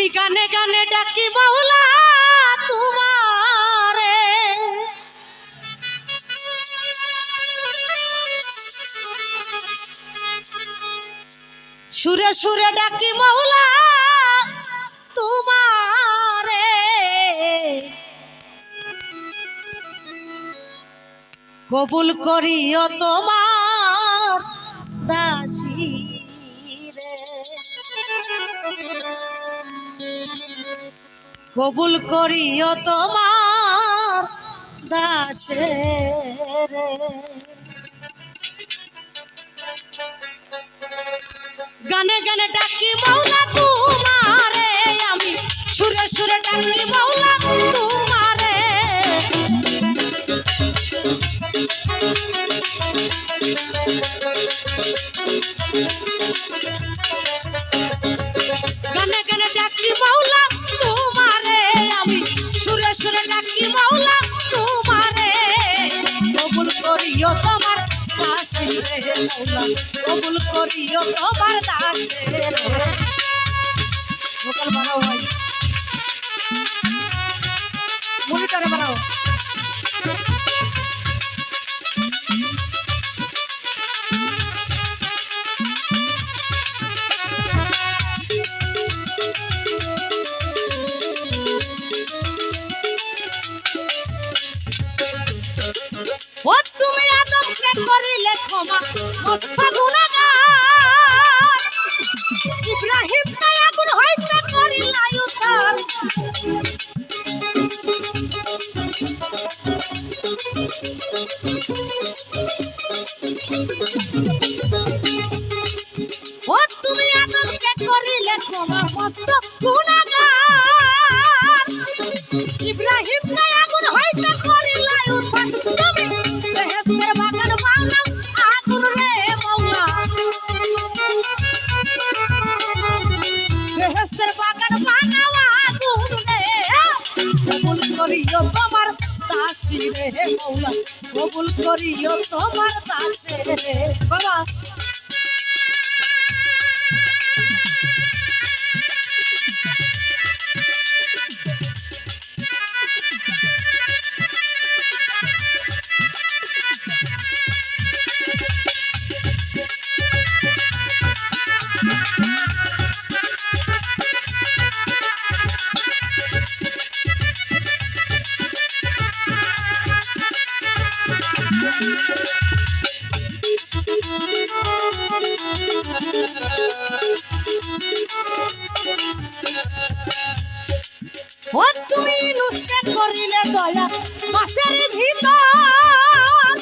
আমি গানে গানে ডাকি বাউলা তোমারে। সুরে সুরে ডাকি মাওলা তোমারে। কবুল করিও তোমার কবুল করিও তোমার দাসে গানে গানে ডাকি মাওলা তোমারে, আমি সুরে সুরে ডাকি মাওলা তোমারে। গানে মাওলা কবুল করিও তোমার রে। ভোকাল বানাও বানাও ও, তুমি আদমকে করিলে ক্ষমা মস্ত গুনাহগার ইব্রাহিম নাই, আগুন হইতে করিলাই উদ্ধার তুমি। বেহেশতের বাগান বানাও, আগুন রে মৌলা। বেহেশতের বাগান বানাও, আগুন রে। কবুল করিও তোমার দাসী রে মৌলা কবুল করিও তোমার দাসে বাবা দয়া মাসের ভিতর।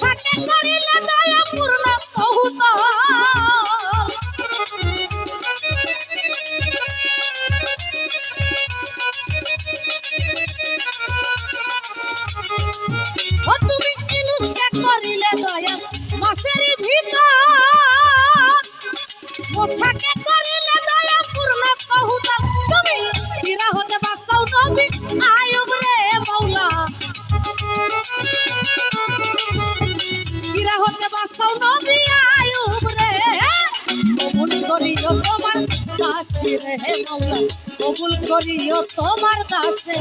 সাথে করিলে দয়া পূর্ণ বহুত তুমি নুস্তে করিলে দয়া মাসের ভিতর? মোসাকে করিলে দয়া পূর্ণ কহুদা তুমি হীরা হতে বাসাও নবী রে মৌলা কবুল করিও তোমার দাসে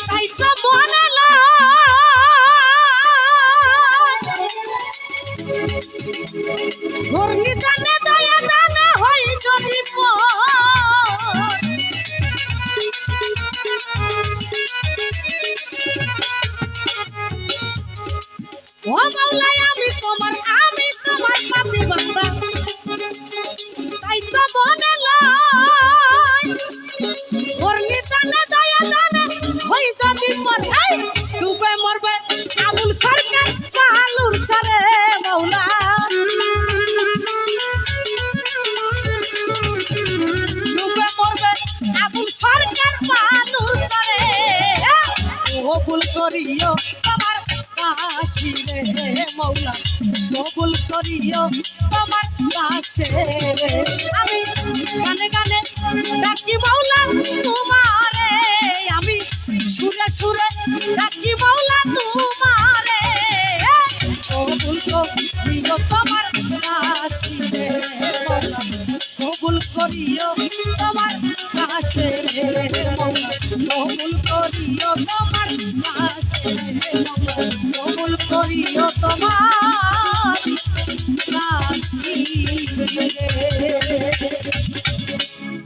তাই তো দয়া করিও তোমার কাশি রে মৌলা, কবুল করিও তোমার কাশে আমি গানে গানে ডাকি মৌলা, তোমারে আমি সুরে সুরে ডাকি মৌলা করিও তোমার কবুল করিও তোমার